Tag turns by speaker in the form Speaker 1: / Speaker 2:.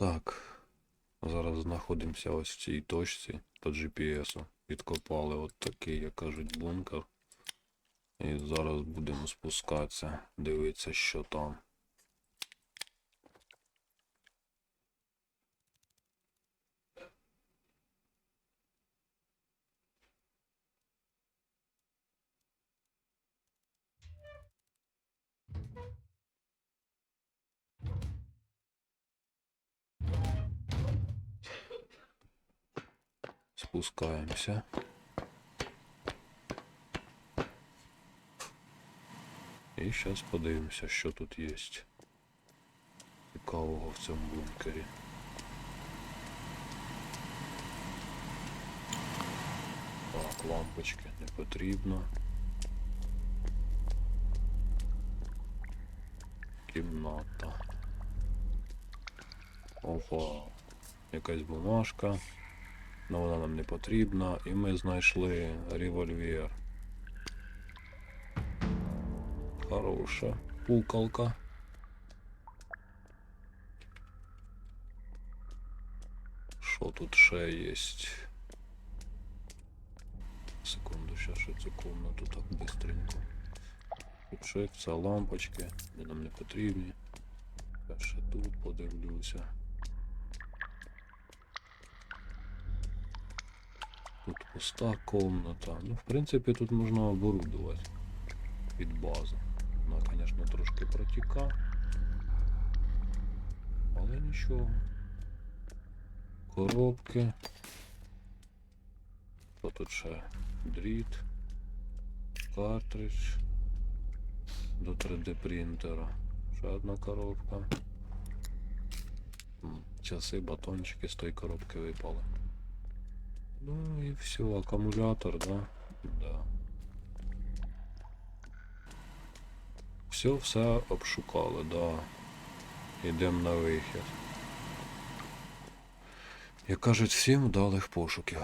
Speaker 1: Так. Зараз знаходимося ось в цій точці по GPS. Підкопали от такий, як кажуть, бункер. І зараз будемо спускатися, дивитися, що там. Спускаємося. І зараз подивимося, що тут є. Цікавого в цьому бункері. Так, лампочки не потрібно. Кімната. Опа. Якась бумажка. Але вона нам не потрібна. І ми знайшли револьвер. Хороша пукалка. Що тут ще є? Секунду, сейчас ще цю комнату так быстренько. Тут це лампочки, вони нам не потрібні. Я ще тут подивлюся. Тут пуста комната. Ну, в принципі, тут можна оборудувати під базу. Вона, звісно, трошки протіка. Але нічого. Коробки. Що тут ще? Дріт. Картридж. До 3D принтера. Ще одна коробка. Часи, батончики з тої коробки випали. Ну і все, акумулятор, да? Да. Все, все обшукали, да. Йдемо на вихід. Як кажуть, всім вдалих пошуків.